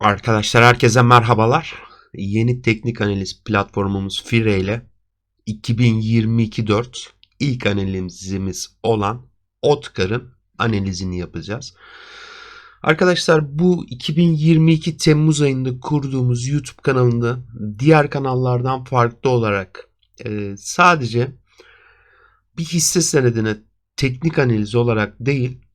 Arkadaşlar herkese merhabalar. Yeni teknik analiz platformumuz Fire ile 2022-4 ilk analizimiz olan Otkar'ın analizini yapacağız. Arkadaşlar bu 2022 Temmuz ayında kurduğumuz YouTube kanalında diğer kanallardan farklı olarak e, sadece bir hisse senedine teknik analiz olarak değil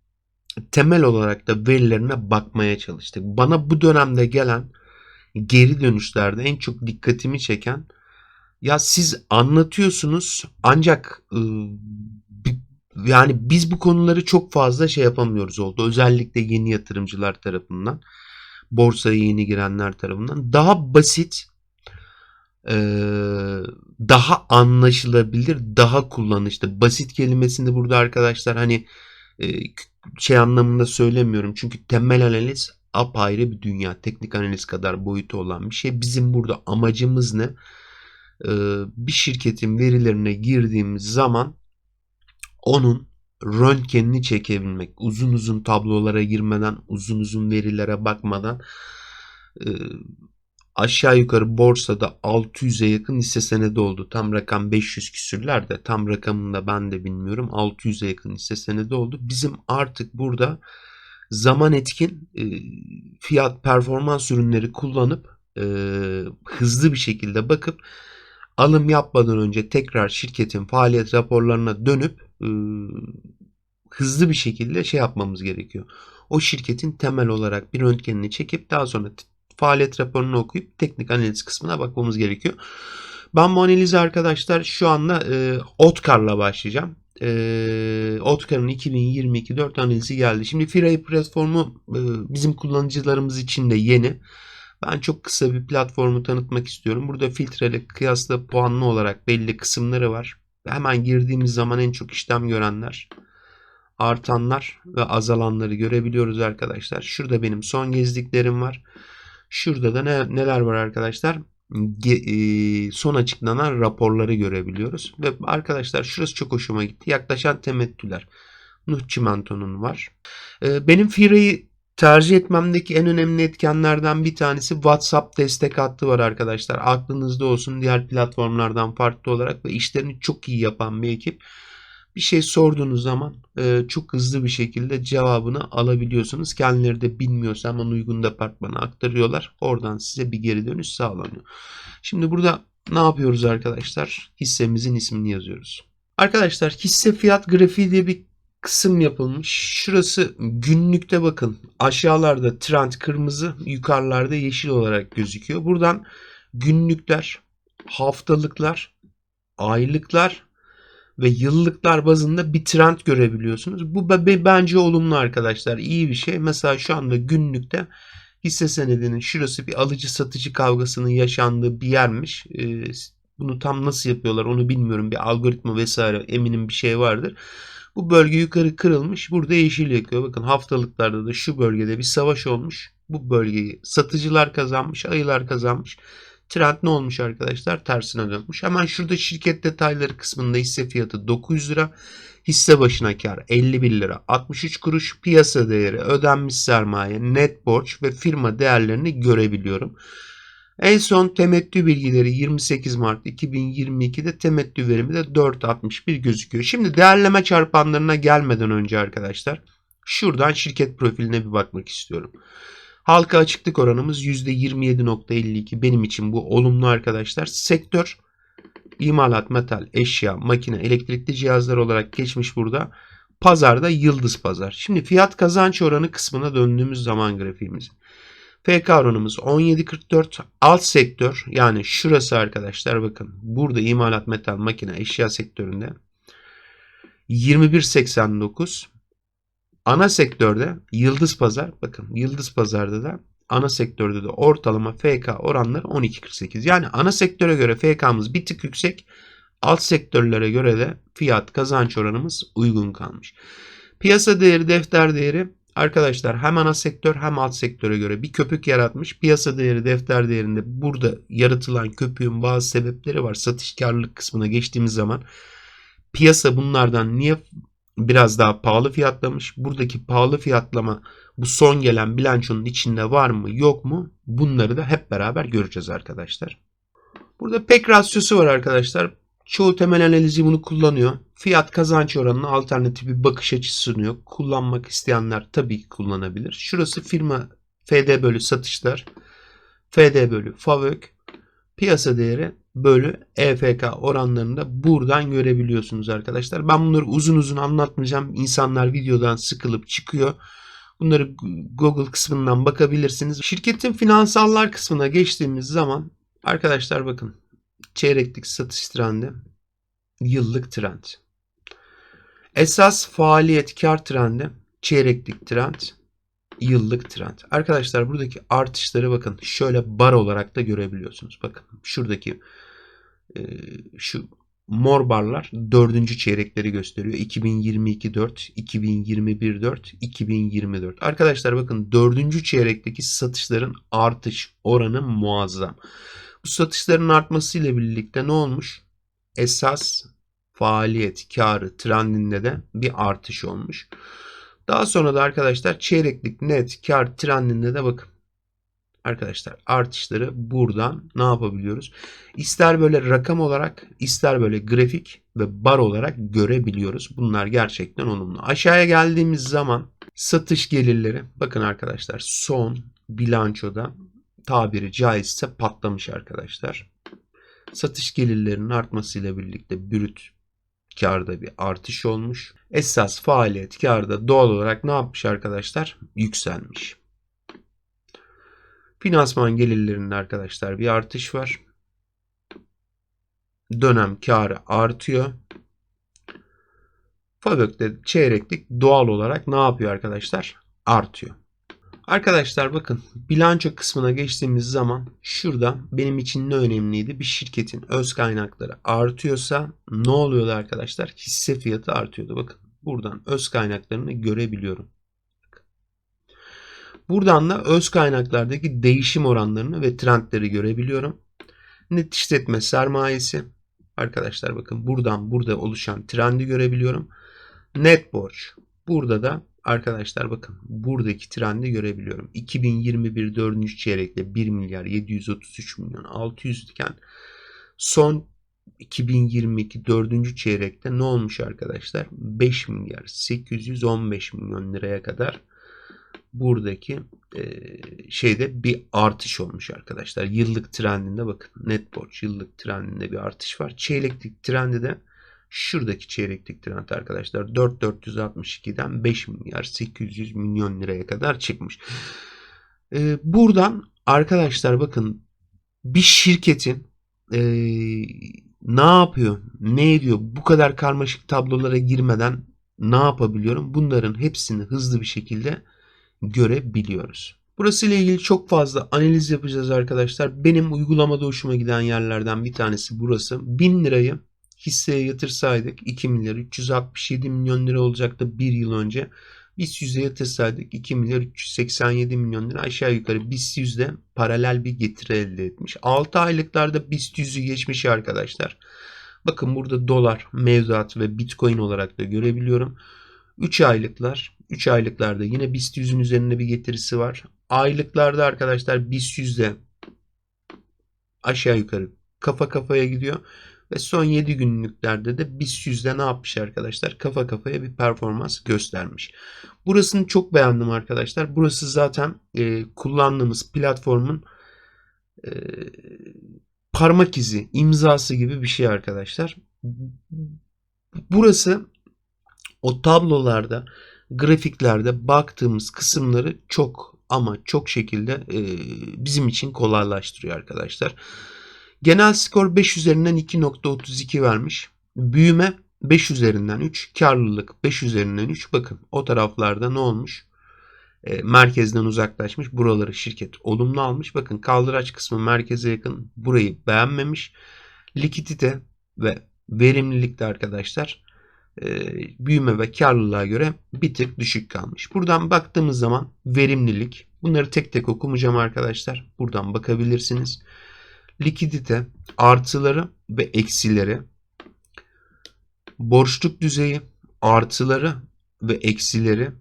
temel olarak da verilerine bakmaya çalıştık. Bana bu dönemde gelen geri dönüşlerde en çok dikkatimi çeken ya siz anlatıyorsunuz ancak ıı, yani biz bu konuları çok fazla şey yapamıyoruz oldu. Özellikle yeni yatırımcılar tarafından, borsaya yeni girenler tarafından daha basit, daha anlaşılabilir, daha kullanışlı. Basit kelimesini burada arkadaşlar hani şey anlamında söylemiyorum. Çünkü temel analiz apayrı bir dünya. Teknik analiz kadar boyutu olan bir şey. Bizim burada amacımız ne? Bir şirketin verilerine girdiğimiz zaman onun röntgenini çekebilmek. Uzun uzun tablolara girmeden, uzun uzun verilere bakmadan aşağı yukarı borsada 600'e yakın hisse senedi oldu. Tam rakam 500 küsürler de tam rakamını da ben de bilmiyorum. 600'e yakın hisse senedi oldu. Bizim artık burada zaman etkin e, fiyat performans ürünleri kullanıp e, hızlı bir şekilde bakıp alım yapmadan önce tekrar şirketin faaliyet raporlarına dönüp e, hızlı bir şekilde şey yapmamız gerekiyor. O şirketin temel olarak bir röntgenini çekip daha sonra faaliyet raporunu okuyup teknik analiz kısmına bakmamız gerekiyor. Ben bu analizi arkadaşlar şu anda e, Otkar'la başlayacağım. E, Otkar'ın 2022 4 analizi geldi. Şimdi Firay platformu e, bizim kullanıcılarımız için de yeni. Ben çok kısa bir platformu tanıtmak istiyorum. Burada filtreli, kıyaslı, puanlı olarak belli kısımları var. Hemen girdiğimiz zaman en çok işlem görenler, artanlar ve azalanları görebiliyoruz arkadaşlar. Şurada benim son gezdiklerim var. Şurada da ne, neler var arkadaşlar? E, son açıklanan raporları görebiliyoruz. Ve arkadaşlar şurası çok hoşuma gitti. Yaklaşan temettüler. Nuh Çimento'nun var. E, benim Fira'yı tercih etmemdeki en önemli etkenlerden bir tanesi WhatsApp destek hattı var arkadaşlar. Aklınızda olsun diğer platformlardan farklı olarak ve işlerini çok iyi yapan bir ekip bir şey sorduğunuz zaman e, çok hızlı bir şekilde cevabını alabiliyorsunuz. Kendileri de bilmiyorsa hemen uygun departmana aktarıyorlar. Oradan size bir geri dönüş sağlanıyor. Şimdi burada ne yapıyoruz arkadaşlar? Hissemizin ismini yazıyoruz. Arkadaşlar hisse fiyat grafiği diye bir kısım yapılmış. Şurası günlükte bakın. Aşağılarda trend kırmızı, yukarılarda yeşil olarak gözüküyor. Buradan günlükler, haftalıklar, aylıklar ve yıllıklar bazında bir trend görebiliyorsunuz. Bu bence olumlu arkadaşlar. İyi bir şey. Mesela şu anda günlükte hisse senedinin şurası bir alıcı satıcı kavgasının yaşandığı bir yermiş. Ee, bunu tam nasıl yapıyorlar onu bilmiyorum. Bir algoritma vesaire eminim bir şey vardır. Bu bölge yukarı kırılmış. Burada yeşil yakıyor. Bakın haftalıklarda da şu bölgede bir savaş olmuş. Bu bölgeyi satıcılar kazanmış, ayılar kazanmış. Trend ne olmuş arkadaşlar? Tersine dönmüş. Hemen şurada şirket detayları kısmında hisse fiyatı 900 lira. Hisse başına kar 51 lira 63 kuruş. Piyasa değeri, ödenmiş sermaye, net borç ve firma değerlerini görebiliyorum. En son temettü bilgileri 28 Mart 2022'de temettü verimi de 4.61 gözüküyor. Şimdi değerleme çarpanlarına gelmeden önce arkadaşlar şuradan şirket profiline bir bakmak istiyorum. Halka açıklık oranımız %27.52. Benim için bu olumlu arkadaşlar. Sektör imalat, metal, eşya, makine, elektrikli cihazlar olarak geçmiş burada. Pazarda yıldız pazar. Şimdi fiyat kazanç oranı kısmına döndüğümüz zaman grafiğimiz. FK oranımız 17.44. Alt sektör yani şurası arkadaşlar bakın. Burada imalat, metal, makine, eşya sektöründe 21.89. Ana sektörde Yıldız Pazar bakın Yıldız Pazar'da da ana sektörde de ortalama FK oranları 12.48. Yani ana sektöre göre FK'mız bir tık yüksek. Alt sektörlere göre de fiyat kazanç oranımız uygun kalmış. Piyasa değeri defter değeri arkadaşlar hem ana sektör hem alt sektöre göre bir köpük yaratmış. Piyasa değeri defter değerinde burada yaratılan köpüğün bazı sebepleri var. Satış karlılık kısmına geçtiğimiz zaman piyasa bunlardan niye biraz daha pahalı fiyatlamış. Buradaki pahalı fiyatlama bu son gelen bilançonun içinde var mı yok mu bunları da hep beraber göreceğiz arkadaşlar. Burada pek rasyosu var arkadaşlar. Çoğu temel analizi bunu kullanıyor. Fiyat kazanç oranına alternatif bir bakış açısı sunuyor. Kullanmak isteyenler tabii ki kullanabilir. Şurası firma FD bölü satışlar. FD bölü FAVÖK. Piyasa değeri bölü EFK oranlarını da buradan görebiliyorsunuz arkadaşlar. Ben bunları uzun uzun anlatmayacağım. İnsanlar videodan sıkılıp çıkıyor. Bunları Google kısmından bakabilirsiniz. Şirketin finansallar kısmına geçtiğimiz zaman arkadaşlar bakın çeyreklik satış trendi, yıllık trend. Esas faaliyet kar trendi, çeyreklik trend, yıllık trend. Arkadaşlar buradaki artışları bakın şöyle bar olarak da görebiliyorsunuz. Bakın şuradaki e, şu mor barlar dördüncü çeyrekleri gösteriyor. 2022 4, 2021 4, 2024. Arkadaşlar bakın dördüncü çeyrekteki satışların artış oranı muazzam. Bu satışların artmasıyla birlikte ne olmuş? Esas faaliyet karı trendinde de bir artış olmuş. Daha sonra da arkadaşlar çeyreklik net kar trendinde de bakın. Arkadaşlar artışları buradan ne yapabiliyoruz? İster böyle rakam olarak ister böyle grafik ve bar olarak görebiliyoruz. Bunlar gerçekten olumlu. Aşağıya geldiğimiz zaman satış gelirleri bakın arkadaşlar son bilançoda tabiri caizse patlamış arkadaşlar. Satış gelirlerinin artmasıyla birlikte brüt karda bir artış olmuş. Esas faaliyet karda doğal olarak ne yapmış arkadaşlar? Yükselmiş. Finansman gelirlerinde arkadaşlar bir artış var. Dönem karı artıyor. Fabök'te çeyreklik doğal olarak ne yapıyor arkadaşlar? Artıyor. Arkadaşlar bakın bilanço kısmına geçtiğimiz zaman şurada benim için ne önemliydi? Bir şirketin öz kaynakları artıyorsa ne oluyordu arkadaşlar? Hisse fiyatı artıyordu. Bakın buradan öz kaynaklarını görebiliyorum. Buradan da öz kaynaklardaki değişim oranlarını ve trendleri görebiliyorum. Net işletme sermayesi. Arkadaşlar bakın buradan burada oluşan trendi görebiliyorum. Net borç. Burada da arkadaşlar bakın buradaki trendi görebiliyorum. 2021 4. çeyrekte 1 milyar 733 milyon 600 iken son 2022 4. çeyrekte ne olmuş arkadaşlar? 5 milyar 815 milyon liraya kadar buradaki e, şeyde bir artış olmuş arkadaşlar. Yıllık trendinde bakın net borç yıllık trendinde bir artış var. Çeyreklik trendi de şuradaki çeyreklik trend arkadaşlar 4462'den 5 milyar 800 milyon liraya kadar çıkmış. E, buradan arkadaşlar bakın bir şirketin e, ne yapıyor, ne ediyor bu kadar karmaşık tablolara girmeden ne yapabiliyorum? Bunların hepsini hızlı bir şekilde görebiliyoruz. Burası ile ilgili çok fazla analiz yapacağız arkadaşlar. Benim uygulamada hoşuma giden yerlerden bir tanesi burası. 1000 lirayı hisseye yatırsaydık 2 milyar 367 milyon lira olacaktı bir yıl önce. Biz yüzde yatırsaydık 2 milyar 387 milyon lira aşağı yukarı BIST yüzde paralel bir getiri elde etmiş. 6 aylıklarda BIST yüzü geçmiş arkadaşlar. Bakın burada dolar, mevduat ve bitcoin olarak da görebiliyorum. 3 aylıklar 3 aylıklarda yine BIST 100'ün üzerinde bir getirisi var. Aylıklarda arkadaşlar BIST 100'de aşağı yukarı kafa kafaya gidiyor. Ve son 7 günlüklerde de BIST 100'de ne yapmış arkadaşlar? Kafa kafaya bir performans göstermiş. Burasını çok beğendim arkadaşlar. Burası zaten e, kullandığımız platformun e, parmak izi, imzası gibi bir şey arkadaşlar. Burası o tablolarda grafiklerde baktığımız kısımları çok ama çok şekilde e, bizim için kolaylaştırıyor arkadaşlar. Genel skor 5 üzerinden 2.32 vermiş. Büyüme 5 üzerinden 3. Karlılık 5 üzerinden 3. Bakın o taraflarda ne olmuş? E, merkezden uzaklaşmış. Buraları şirket olumlu almış. Bakın kaldıraç kısmı merkeze yakın. Burayı beğenmemiş. Likidite ve verimlilikte arkadaşlar e, büyüme ve karlılığa göre bir tık düşük kalmış. Buradan baktığımız zaman verimlilik bunları tek tek okumayacağım arkadaşlar. Buradan bakabilirsiniz. Likidite artıları ve eksileri borçluk düzeyi artıları ve eksileri,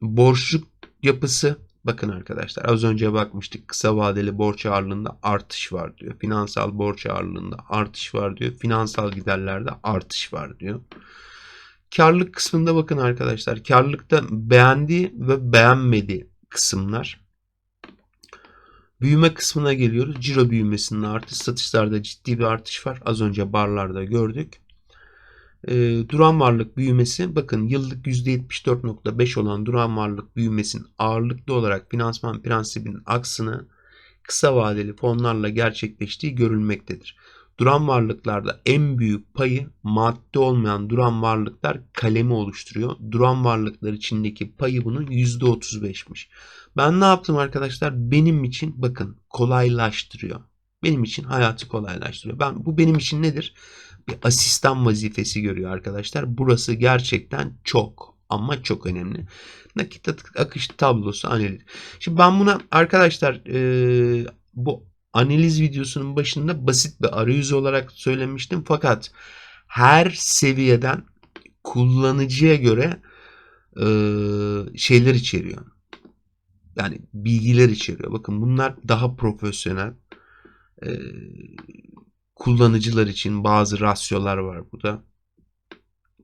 borçluk yapısı. Bakın arkadaşlar az önce bakmıştık kısa vadeli borç ağırlığında artış var diyor. Finansal borç ağırlığında artış var diyor. Finansal giderlerde artış var diyor. Karlılık kısmında bakın arkadaşlar. Karlılıkta beğendiği ve beğenmediği kısımlar. Büyüme kısmına geliyoruz. Ciro büyümesinin artış. Satışlarda ciddi bir artış var. Az önce barlarda gördük. E, duran varlık büyümesi bakın yıllık %74.5 olan duran varlık büyümesinin ağırlıklı olarak finansman prensibinin aksine kısa vadeli fonlarla gerçekleştiği görülmektedir. Duran varlıklarda en büyük payı madde olmayan duran varlıklar kalemi oluşturuyor. Duran varlıklar içindeki payı bunun %35'miş. Ben ne yaptım arkadaşlar? Benim için bakın kolaylaştırıyor. Benim için hayatı kolaylaştırıyor. Ben bu benim için nedir? Bir asistan vazifesi görüyor arkadaşlar. Burası gerçekten çok ama çok önemli. Nakit akış tablosu analiz. Şimdi ben buna arkadaşlar e, bu analiz videosunun başında basit bir arayüz olarak söylemiştim. Fakat her seviyeden kullanıcıya göre e, şeyler içeriyor. Yani bilgiler içeriyor. Bakın bunlar daha profesyonel e, kullanıcılar için bazı rasyolar var burada.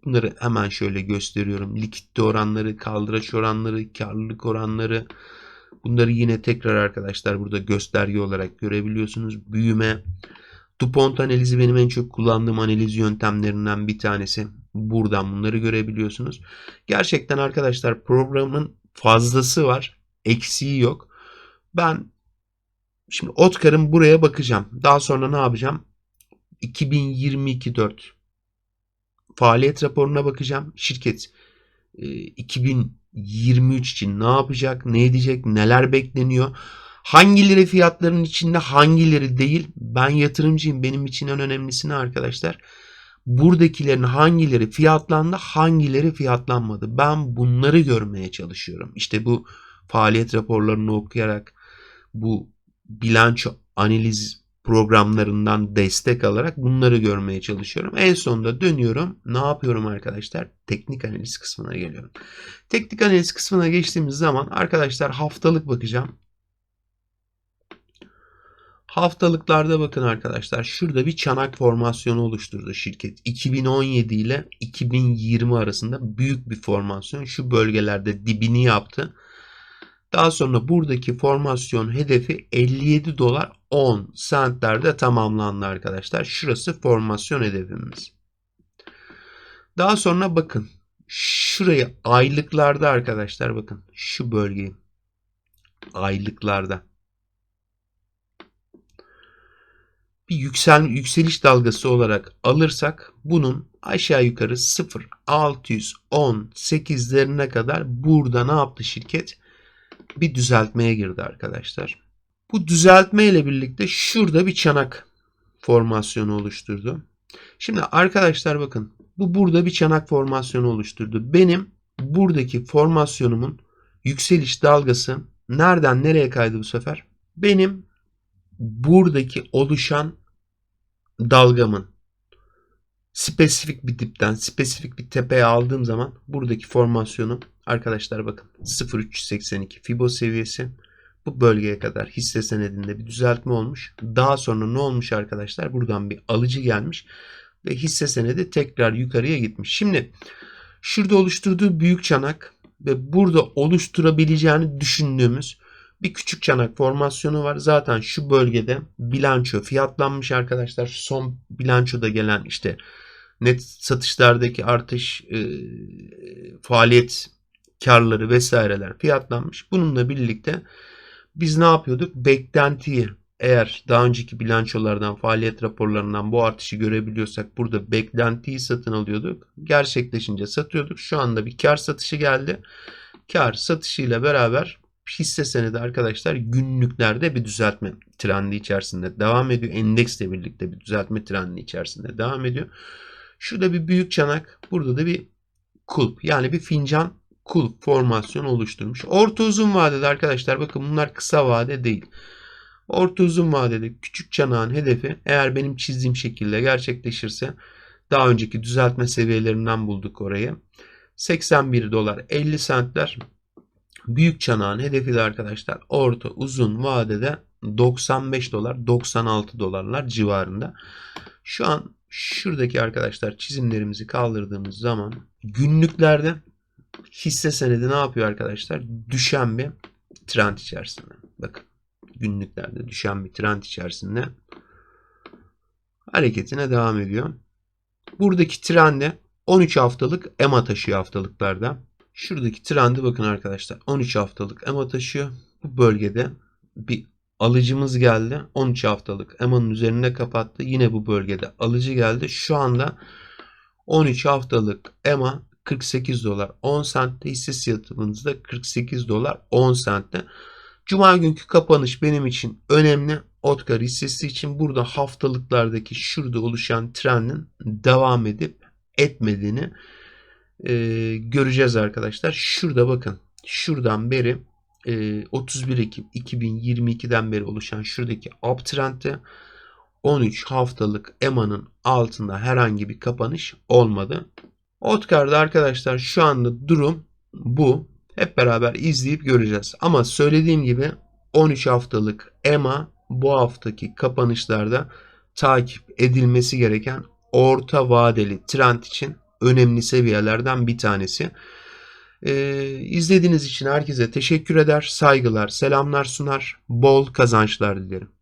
Bunları hemen şöyle gösteriyorum. Likitte oranları, kaldıraç oranları, karlılık oranları. Bunları yine tekrar arkadaşlar burada gösterge olarak görebiliyorsunuz. Büyüme. DuPont analizi benim en çok kullandığım analiz yöntemlerinden bir tanesi. Buradan bunları görebiliyorsunuz. Gerçekten arkadaşlar programın fazlası var. Eksiği yok. Ben şimdi Otkar'ın buraya bakacağım. Daha sonra ne yapacağım? 2022-4 faaliyet raporuna bakacağım. Şirket 2023 için ne yapacak, ne edecek, neler bekleniyor? Hangileri fiyatların içinde, hangileri değil? Ben yatırımcıyım. Benim için en önemlisi ne arkadaşlar? Buradakilerin hangileri fiyatlandı, hangileri fiyatlanmadı? Ben bunları görmeye çalışıyorum. İşte bu faaliyet raporlarını okuyarak bu bilanço analiz programlarından destek alarak bunları görmeye çalışıyorum. En sonunda dönüyorum. Ne yapıyorum arkadaşlar? Teknik analiz kısmına geliyorum. Teknik analiz kısmına geçtiğimiz zaman arkadaşlar haftalık bakacağım. Haftalıklarda bakın arkadaşlar şurada bir çanak formasyonu oluşturdu şirket. 2017 ile 2020 arasında büyük bir formasyon. Şu bölgelerde dibini yaptı. Daha sonra buradaki formasyon hedefi 57 dolar 10 centlerde tamamlandı arkadaşlar. Şurası formasyon hedefimiz. Daha sonra bakın şurayı aylıklarda arkadaşlar bakın şu bölgeyi aylıklarda bir yüksel yükseliş dalgası olarak alırsak bunun aşağı yukarı 0.618'lerine kadar burada ne yaptı şirket? bir düzeltmeye girdi arkadaşlar. Bu düzeltme ile birlikte şurada bir çanak formasyonu oluşturdu. Şimdi arkadaşlar bakın bu burada bir çanak formasyonu oluşturdu. Benim buradaki formasyonumun yükseliş dalgası nereden nereye kaydı bu sefer? Benim buradaki oluşan dalgamın spesifik bir dipten spesifik bir tepeye aldığım zaman buradaki formasyonu arkadaşlar bakın 0.382 Fibo seviyesi bu bölgeye kadar hisse senedinde bir düzeltme olmuş. Daha sonra ne olmuş arkadaşlar? Buradan bir alıcı gelmiş ve hisse senedi tekrar yukarıya gitmiş. Şimdi şurada oluşturduğu büyük çanak ve burada oluşturabileceğini düşündüğümüz bir küçük çanak formasyonu var. Zaten şu bölgede bilanço fiyatlanmış arkadaşlar. Son bilançoda gelen işte net satışlardaki artış, e, faaliyet karları vesaireler fiyatlanmış. Bununla birlikte biz ne yapıyorduk? Beklentiyi eğer daha önceki bilançolardan, faaliyet raporlarından bu artışı görebiliyorsak burada beklentiyi satın alıyorduk. Gerçekleşince satıyorduk. Şu anda bir kar satışı geldi. Kar satışıyla beraber hisse senedi arkadaşlar günlüklerde bir düzeltme trendi içerisinde devam ediyor. Endeksle birlikte bir düzeltme trendi içerisinde devam ediyor. Şurada bir büyük çanak, burada da bir kulp yani bir fincan kulp formasyonu oluşturmuş. Orta uzun vadede arkadaşlar bakın bunlar kısa vade değil. Orta uzun vadede küçük çanağın hedefi eğer benim çizdiğim şekilde gerçekleşirse Daha önceki düzeltme seviyelerinden bulduk orayı. 81 dolar 50 centler. Büyük çanağın hedefi de arkadaşlar orta uzun vadede 95 dolar 96 dolarlar civarında. Şu an şuradaki arkadaşlar çizimlerimizi kaldırdığımız zaman günlüklerde hisse senedi ne yapıyor arkadaşlar? Düşen bir trend içerisinde. Bakın günlüklerde düşen bir trend içerisinde hareketine devam ediyor. Buradaki trende 13 haftalık EMA taşıyor haftalıklarda. Şuradaki trendi bakın arkadaşlar 13 haftalık EMA taşıyor. Bu bölgede bir alıcımız geldi. 13 haftalık EMA'nın üzerinde kapattı. Yine bu bölgede alıcı geldi. Şu anda 13 haftalık EMA 48 dolar 10 centte hisse yatırımınızda 48 dolar 10 centte. Cuma günkü kapanış benim için önemli. Otkar hissesi için burada haftalıklardaki şurada oluşan trendin devam edip etmediğini e, göreceğiz arkadaşlar. Şurada bakın. Şuradan beri e, 31 Ekim 2022'den beri oluşan şuradaki uptrend'de 13 haftalık EMA'nın altında herhangi bir kapanış olmadı. Otkar'da arkadaşlar şu anda durum bu. Hep beraber izleyip göreceğiz. Ama söylediğim gibi 13 haftalık EMA bu haftaki kapanışlarda takip edilmesi gereken orta vadeli trend için önemli seviyelerden bir tanesi. Ee, izlediğiniz için herkese teşekkür eder, saygılar, selamlar sunar, bol kazançlar dilerim.